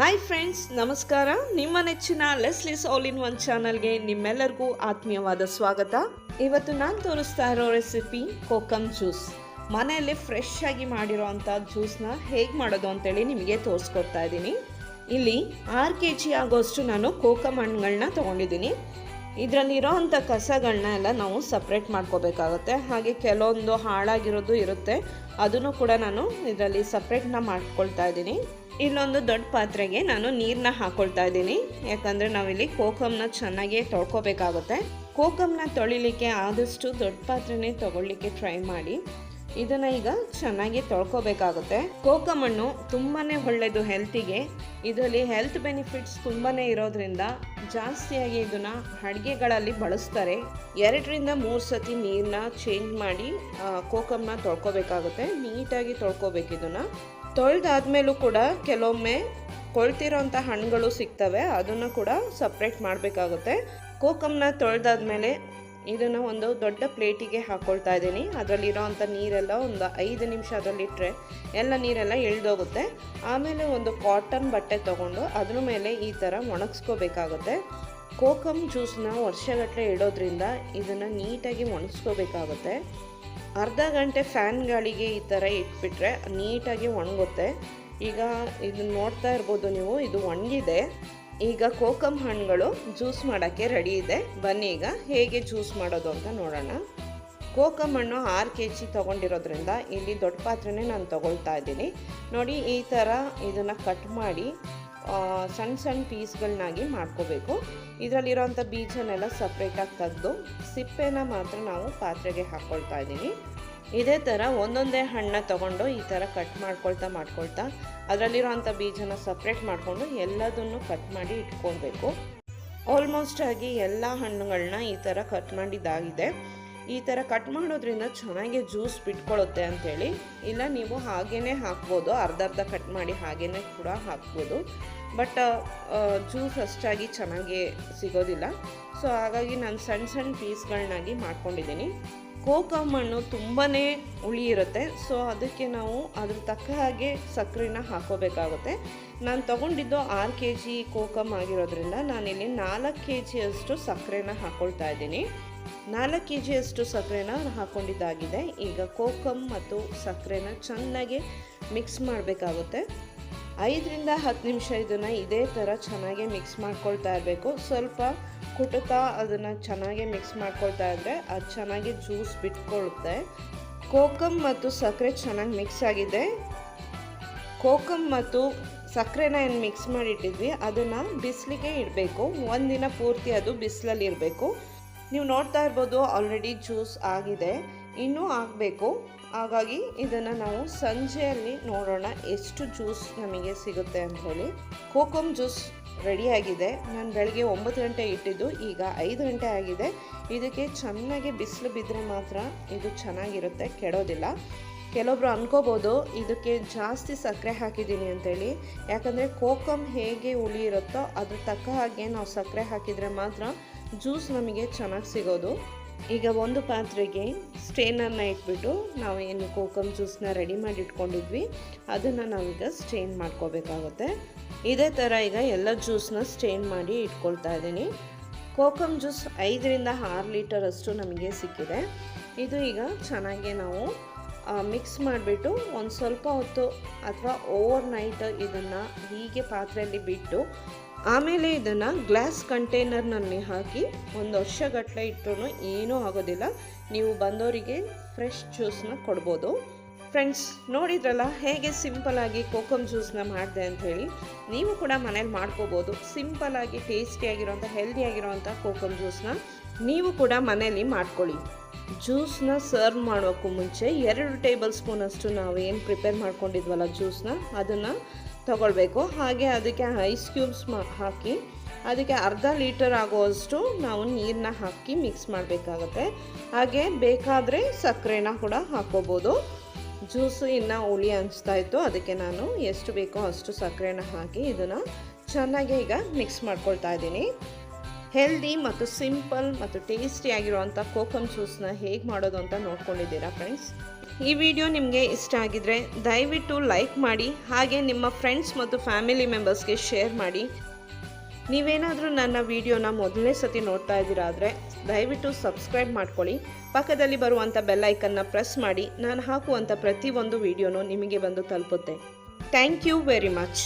Hi friends ನಮಸ್ಕಾರ. ನಿಮ್ಮ ನೆಚ್ಚಿನ ಲೆಸ್ಲಿಸ್ ಆಲ್ ಇನ್ ಒನ್ ಚಾನಲ್ಗೆ ನಿಮ್ಮೆಲ್ಲರಿಗೂ ಆತ್ಮೀಯವಾದ ಸ್ವಾಗತ. ಇವತ್ತು ನಾನು ತೋರಿಸ್ತಾ ಇರೋ ರೆಸಿಪಿ ಕೋಕಮ್ ಜ್ಯೂಸ್ ಮನೆಯಲ್ಲಿ ಫ್ರೆಶ್ ಆಗಿ ಮಾಡಿರೋವಂಥ ಜ್ಯೂಸ್ನ ಹೇಗೆ ಮಾಡೋದು ಅಂತೇಳಿ ನಿಮಗೆ ತೋರಿಸ್ಕೊಡ್ತಾ ಇದ್ದೀನಿ. ಇಲ್ಲಿ ಆರು ಕೆ ಜಿ ಆಗೋಷ್ಟು ನಾನು ಕೋಕಮ್ ಹಣ್ಣುಗಳನ್ನ ತೊಗೊಂಡಿದ್ದೀನಿ. ಇದರಲ್ಲಿರೋ ಅಂಥ ಕಸಗಳನ್ನ ಎಲ್ಲ ನಾವು ಸಪ್ರೇಟ್ ಮಾಡ್ಕೋಬೇಕಾಗುತ್ತೆ. ಹಾಗೆ ಕೆಲವೊಂದು ಹಾಳಾಗಿರೋದು ಇರುತ್ತೆ. ಅದನ್ನು ಕೂಡ ನಾನು ಇದರಲ್ಲಿ ಸಪ್ರೇಟ್ನ ಮಾಡ್ಕೊಳ್ತಾ ಇದ್ದೀನಿ. ಇಲ್ಲೊಂದು ದೊಡ್ಡ ಪಾತ್ರೆಗೆ ನಾನು ನೀರನ್ನ ಹಾಕೊಳ್ತಾ ಇದ್ದೀನಿ. ಯಾಕಂದರೆ ನಾವಿಲ್ಲಿ ಕೋಕಮ್ನ ಚೆನ್ನಾಗಿ ತೊಳ್ಕೊಬೇಕಾಗುತ್ತೆ. ಕೋಕಮ್ನ ತೊಳಿಲಿಕ್ಕೆ ಆದಷ್ಟು ದೊಡ್ಡ ಪಾತ್ರೆನೇ ತೊಗೊಳ್ಲಿಕ್ಕೆ ಟ್ರೈ ಮಾಡಿ. ಇದನ್ನ ಈಗ ಚೆನ್ನಾಗಿ ತೊಳ್ಕೊಬೇಕಾಗುತ್ತೆ. ಕೋಕಮಣ್ಣು ತುಂಬಾ ಒಳ್ಳೆಯದು ಹೆಲ್ತಿಗೆ ಇದರಲ್ಲಿ ಹೆಲ್ತ್ ಬೆನಿಫಿಟ್ಸ್ ತುಂಬಾ ಇರೋದ್ರಿಂದ ಜಾಸ್ತಿಯಾಗಿ ಇದನ್ನ ಅಡುಗೆಗಳಲ್ಲಿ ಬಳಸ್ತಾರೆ. ಎರಡರಿಂದ ಮೂರು ಸತಿ ನೀರನ್ನ ಚೇಂಜ್ ಮಾಡಿ ಕೋಕಮ್ನ ತೊಳ್ಕೊಬೇಕಾಗುತ್ತೆ. ನೀಟಾಗಿ ತೊಳ್ಕೊಬೇಕು ಇದನ್ನ. ತೊಳೆದಾದ್ಮೇಲೂ ಕೂಡ ಕೆಲವೊಮ್ಮೆ ಕೊಳ್ತಿರೋಂಥ ಹಣ್ಣುಗಳು ಸಿಗ್ತವೆ, ಅದನ್ನು ಕೂಡ ಸಪ್ರೇಟ್ ಮಾಡಬೇಕಾಗುತ್ತೆ. ಕೋಕಮ್ನ ತೊಳೆದಾದ್ಮೇಲೆ ಇದನ್ನು ಒಂದು ದೊಡ್ಡ ಪ್ಲೇಟಿಗೆ ಹಾಕ್ಕೊಳ್ತಾ ಇದ್ದೀನಿ. ಅದರಲ್ಲಿರೋ ಅಂಥ ನೀರೆಲ್ಲ ಒಂದು ಐದು ನಿಮಿಷ ಅದರಲ್ಲಿಟ್ಟರೆ ಎಲ್ಲ ನೀರೆಲ್ಲ ಎಳ್ದೋಗುತ್ತೆ. ಆಮೇಲೆ ಒಂದು ಕಾಟನ್ ಬಟ್ಟೆ ತೊಗೊಂಡು ಅದ್ರ ಮೇಲೆ ಈ ಥರ ಒಣಗಿಸ್ಕೋಬೇಕಾಗುತ್ತೆ. ಕೋಕಮ್ ಜ್ಯೂಸ್ನ ವರ್ಷಗಟ್ಟಲೆ ಇಡೋದ್ರಿಂದ ಇದನ್ನು ನೀಟಾಗಿ ಒಣಗಿಸ್ಕೋಬೇಕಾಗುತ್ತೆ. ಅರ್ಧ ಗಂಟೆ ಫ್ಯಾನ್ ಗಾಳಿಗೆ ಈ ಥರ ಇಟ್ಬಿಟ್ರೆ ನೀಟಾಗಿ ಒಣಗುತ್ತೆ. ಈಗ ಇದನ್ನ ನೋಡ್ತಾ ಇರ್ಬೋದು ನೀವು, ಇದು ಒಣಗಿದೆ. ಈಗ ಕೋಕಮ್ ಹಣ್ಣುಗಳು ಜ್ಯೂಸ್ ಮಾಡೋಕ್ಕೆ ರೆಡಿ ಇದೆ. ಬನ್ನಿ ಈಗ ಹೇಗೆ ಜ್ಯೂಸ್ ಮಾಡೋದು ಅಂತ ನೋಡೋಣ. ಕೋಕಮ್ ಹಣ್ಣು ಆರು ಕೆ ಜಿ ತೊಗೊಂಡಿರೋದ್ರಿಂದ ಇಲ್ಲಿ ದೊಡ್ಡ ಪಾತ್ರೆನೇ ನಾನು ತೊಗೊಳ್ತಾ ಇದ್ದೀನಿ. ನೋಡಿ, ಈ ಥರ ಇದನ್ನು ಕಟ್ ಮಾಡಿ ಸಣ್ಣ ಸಣ್ಣ ಪೀಸ್ಗಳನ್ನಾಗಿ ಮಾಡ್ಕೋಬೇಕು. ಇದರಲ್ಲಿರೋಂಥ ಬೀಜನೆಲ್ಲ ಸಪ್ರೇಟಾಗಿ ತೆಗೆದು ಸಿಪ್ಪೆನ ಮಾತ್ರ ನಾವು ಪಾತ್ರೆಗೆ ಹಾಕ್ಕೊಳ್ತಾ ಇದ್ದೀನಿ. ಇದೇ ಥರ ಒಂದೊಂದೇ ಹಣ್ಣ ತಗೊಂಡು ಈ ಥರ ಕಟ್ ಮಾಡ್ಕೊಳ್ತಾ ಮಾಡ್ಕೊಳ್ತಾ ಅದರಲ್ಲಿರೋವಂಥ ಬೀಜನ ಸಪ್ರೇಟ್ ಮಾಡಿಕೊಂಡು ಎಲ್ಲದನ್ನು ಕಟ್ ಮಾಡಿ ಇಟ್ಕೊಳ್ಬೇಕು. ಆಲ್ಮೋಸ್ಟ್ ಆಗಿ ಎಲ್ಲ ಹಣ್ಣುಗಳನ್ನ ಈ ಥರ ಕಟ್ ಮಾಡಿದ್ದಾಗಿದೆ. ಈ ಥರ ಕಟ್ ಮಾಡೋದ್ರಿಂದ ಚೆನ್ನಾಗಿ ಜ್ಯೂಸ್ ಬಿಟ್ಕೊಳ್ಳುತ್ತೆ ಅಂಥೇಳಿ. ಇಲ್ಲ, ನೀವು ಹಾಗೇ ಹಾಕ್ಬೋದು, ಅರ್ಧ ಅರ್ಧ ಕಟ್ ಮಾಡಿ ಹಾಗೇ ಕೂಡ ಹಾಕ್ಬೋದು. ಬಟ್ ಜ್ಯೂಸ್ ಅಷ್ಟಾಗಿ ಚೆನ್ನಾಗಿ ಸಿಗೋದಿಲ್ಲ. ಸೊ ಹಾಗಾಗಿ ನಾನು ಸಣ್ಣ ಸಣ್ಣ ಪೀಸ್ಗಳನ್ನಾಗಿ ಮಾಡ್ಕೊಂಡಿದ್ದೀನಿ. ಕೋಕಮ್ ಹಣ್ಣು ತುಂಬಾ ಹುಳಿ ಇರುತ್ತೆ. ಸೊ ಅದಕ್ಕೆ ನಾವು ಅದ್ರ ತಕ್ಕ ಹಾಗೆ ಸಕ್ಕರೆನ ಹಾಕೋಬೇಕಾಗುತ್ತೆ. ನಾನು ತೊಗೊಂಡಿದ್ದು ಆರು ಕೆ ಜಿ ಕೋಕಮ್ ಆಗಿರೋದ್ರಿಂದ ನಾನಿಲ್ಲಿ ನಾಲ್ಕು ಕೆ ಜಿಯಷ್ಟು ಸಕ್ಕರೆನ ಹಾಕ್ಕೊಳ್ತಾ ಇದ್ದೀನಿ. ನಾಲ್ಕು ಕೆ ಜಿಯಷ್ಟು ಸಕ್ಕರೆನ ಹಾಕ್ಕೊಂಡಿದ್ದಾಗಿದೆ ಈಗ ಕೋಕಮ್ ಮತ್ತು ಸಕ್ಕರೆನ ಚೆನ್ನಾಗಿ ಮಿಕ್ಸ್ ಮಾಡಬೇಕಾಗುತ್ತೆ. ಐದರಿಂದ ಹತ್ತು ನಿಮಿಷ ಇದನ್ನು ಇದೇ ಥರ ಚೆನ್ನಾಗಿ ಮಿಕ್ಸ್ ಮಾಡ್ಕೊಳ್ತಾ ಇರಬೇಕು. ಸ್ವಲ್ಪ ಕುಟುತ್ತಾ ಅದನ್ನು ಚೆನ್ನಾಗಿ ಮಿಕ್ಸ್ ಮಾಡ್ಕೊಳ್ತಾ ಇದ್ದರೆ ಅದು ಚೆನ್ನಾಗಿ ಜ್ಯೂಸ್ ಬಿಟ್ಕೊಳ್ಳುತ್ತೆ ಕೋಕಮ್ ಮತ್ತು ಸಕ್ಕರೆ ಚೆನ್ನಾಗಿ ಮಿಕ್ಸ್ ಆಗಿದೆ. ಕೋಕಮ್ ಮತ್ತು ಸಕ್ಕರೆನ ಏನು ಮಿಕ್ಸ್ ಮಾಡಿಟ್ಟಿದ್ವಿ, ಅದನ್ನು ಬಿಸಿಲಿಗೆ ಇಡಬೇಕು. ಒಂದಿನ ಪೂರ್ತಿ ಅದು ಬಿಸಿಲಲ್ಲಿ ಇರಬೇಕು. ನೀವು ನೋಡ್ತಾ ಇರ್ಬೋದು ಆಲ್ರೆಡಿ ಜ್ಯೂಸ್ ಆಗಿದೆ. ಇನ್ನೂ ಆಗಬೇಕು. ಹಾಗಾಗಿ ಇದನ್ನು ನಾವು ಸಂಜೆಯಲ್ಲಿ ನೋಡೋಣ ಎಷ್ಟು ಜ್ಯೂಸ್ ನಮಗೆ ಸಿಗುತ್ತೆ ಅಂತ ಹೇಳಿ. ಕೋಕಮ್ ಜ್ಯೂಸ್ ರೆಡಿಯಾಗಿದೆ ನಾನು ಬೆಳಗ್ಗೆ ಒಂಬತ್ತು ಗಂಟೆ ಇಟ್ಟಿದ್ದು, ಈಗ ಐದು ಗಂಟೆ ಆಗಿದೆ. ಇದಕ್ಕೆ ಚೆನ್ನಾಗಿ ಬಿಸಿಲು ಬಿದ್ದರೆ ಮಾತ್ರ ಇದು ಚೆನ್ನಾಗಿರುತ್ತೆ, ಕೆಡೋದಿಲ್ಲ. ಕೆಲವೊಬ್ರು ಅನ್ಕೋಬೋದು, ಇದಕ್ಕೆ ಜಾಸ್ತಿ ಸಕ್ಕರೆ ಹಾಕಿದ್ದೀನಿ ಅಂತೇಳಿ. ಯಾಕಂದರೆ ಕೋಕಮ್ ಹೇಗೆ ಹುಳಿ ಇರುತ್ತೋ ಅದ್ರ ತಕ್ಕ ಹಾಗೆ ನಾವು ಸಕ್ಕರೆ ಹಾಕಿದರೆ ಮಾತ್ರ ಜ್ಯೂಸ್ ನಮಗೆ ಚೆನ್ನಾಗಿ ಸಿಗೋದು. ಈಗ ಒಂದು ಪಾತ್ರೆಗೆ ಸ್ಟೇನರ್ನ ಇಟ್ಬಿಟ್ಟು ನಾವು ಏನು ಕೋಕಮ್ ಜ್ಯೂಸ್ನ ರೆಡಿ ಮಾಡಿ ಇಟ್ಕೊಂಡಿದ್ವಿ ಅದನ್ನು ನಾವೀಗ ಸ್ಟೇನ್ ಮಾಡ್ಕೋಬೇಕಾಗುತ್ತೆ. ಇದೇ ಥರ ಈಗ ಎಲ್ಲ ಜ್ಯೂಸ್ನ ಸ್ಟೇನ್ ಮಾಡಿ ಇಟ್ಕೊಳ್ತಾ ಇದ್ದೀನಿ. ಕೋಕಮ್ ಜ್ಯೂಸ್ ಐದರಿಂದ ಆರು ಲೀಟರಷ್ಟು ನಮಗೆ ಸಿಕ್ಕಿದೆ. ಇದು ಈಗ ಚೆನ್ನಾಗಿ ನಾವು ಮಿಕ್ಸ್ ಮಾಡಿಬಿಟ್ಟು ಒಂದು ಸ್ವಲ್ಪ ಹೊತ್ತು ಅಥವಾ ಓವರ್ ನೈಟ್ ಇದನ್ನು ಹೀಗೆ ಪಾತ್ರೆಯಲ್ಲಿ ಬಿಟ್ಟು ಆಮೇಲೆ ಇದನ್ನು ಗ್ಲಾಸ್ ಕಂಟೈನರ್ನಲ್ಲಿ ಹಾಕಿ ಒಂದು ವರ್ಷಗಟ್ಟಲೆ ಇಟ್ಟರು ಏನೂ ಆಗೋದಿಲ್ಲ. ನೀವು ಬಂದವರಿಗೆ ಫ್ರೆಶ್ ಜ್ಯೂಸನ್ನ ಕೊಡ್ಬೋದು. ಫ್ರೆಂಡ್ಸ್, ನೋಡಿದ್ರಲ್ಲ ಹೇಗೆ ಸಿಂಪಲಾಗಿ ಕೋಕಮ್ ಜ್ಯೂಸ್ನ ಮಾಡಿದೆ ಅಂಥೇಳಿ ನೀವು ಕೂಡ ಮನೇಲಿ ಮಾಡ್ಕೋಬೋದು. ಸಿಂಪಲಾಗಿ ಟೇಸ್ಟಿಯಾಗಿರೋಂಥ ಹೆಲ್ದಿಯಾಗಿರೋಂಥ ಕೋಕಮ್ ಜ್ಯೂಸ್ನ ನೀವು ಕೂಡ ಮನೇಲಿ ಮಾಡ್ಕೊಳ್ಳಿ. ಜ್ಯೂಸ್ನ ಸರ್ವ್ ಮಾಡೋಕ್ಕೂ ಮುಂಚೆ ಎರಡು ಟೇಬಲ್ ಸ್ಪೂನಷ್ಟು ನಾವು ಏನು ಪ್ರಿಪೇರ್ ಮಾಡ್ಕೊಂಡಿದ್ವಲ್ಲ ಜ್ಯೂಸ್ನ, ಅದನ್ನು ತಗೊಳ್ಬೇಕು. ಹಾಗೆ ಅದಕ್ಕೆ ಐಸ್ ಕ್ಯೂಬ್ಸ್ ಹಾಕಿ, ಅದಕ್ಕೆ ಅರ್ಧ ಲೀಟರ್ ಆಗುವಷ್ಟು ನಾವು ನೀರನ್ನ ಹಾಕಿ ಮಿಕ್ಸ್ ಮಾಡಬೇಕಾಗತ್ತೆ. ಹಾಗೆ ಬೇಕಾದರೆ ಸಕ್ಕರೆನ ಕೂಡ ಹಾಕ್ಕೋಬೋದು ಜ್ಯೂಸು ಇನ್ನು ಹುಳಿ ಅನಿಸ್ತಾ ಇತ್ತು, ಅದಕ್ಕೆ ನಾನು ಎಷ್ಟು ಬೇಕೋ ಅಷ್ಟು ಸಕ್ಕರೆನ ಹಾಕಿ ಇದನ್ನು ಚೆನ್ನಾಗಿ ಈಗ ಮಿಕ್ಸ್ ಮಾಡ್ಕೊಳ್ತಾ ಇದ್ದೀನಿ. ಹೆಲ್ದಿ ಮತ್ತು ಸಿಂಪಲ್ ಮತ್ತು ಟೇಸ್ಟಿ ಆಗಿರುವಂಥ ಕೋಕಮ್ ಜ್ಯೂಸ್ನ ಹೇಗೆ ಮಾಡೋದು ಅಂತ ನೋಡ್ಕೊಂಡಿದ್ದೀರಾ ಫ್ರೆಂಡ್ಸ್ ಈ ವಿಡಿಯೋ ನಿಮಗೆ ಇಷ್ಟ ಆಗಿದ್ರೆ ದಯವಿಟ್ಟು ಲೈಕ್ ಮಾಡಿ, ಹಾಗೆ ನಿಮ್ಮ ಫ್ರೆಂಡ್ಸ್ ಮತ್ತು ಫ್ಯಾಮಿಲಿ ಮೆಂಬರ್ಸ್ಗೆ ಶೇರ್ ಮಾಡಿ. ನೀವೇನಾದರೂ ನನ್ನ ವಿಡಿಯೋನ ಮೊದಲನೇ ಸತಿ ನೋಡ್ತಾ ಇದ್ದೀರಾದರೆ ದಯವಿಟ್ಟು ಸಬ್ಸ್ಕ್ರೈಬ್ ಮಾಡ್ಕೊಳ್ಳಿ. ಪಕ್ಕದಲ್ಲಿ ಬರುವಂಥ ಬೆಲ್ಲೈಕನ್ನ ಪ್ರೆಸ್ ಮಾಡಿ, ನಾನು ಹಾಕುವಂಥ ಪ್ರತಿಯೊಂದು ವಿಡಿಯೋನೂ ನಿಮಗೆ ಬಂದು ತಲುಪುತ್ತೆ. Thank you very much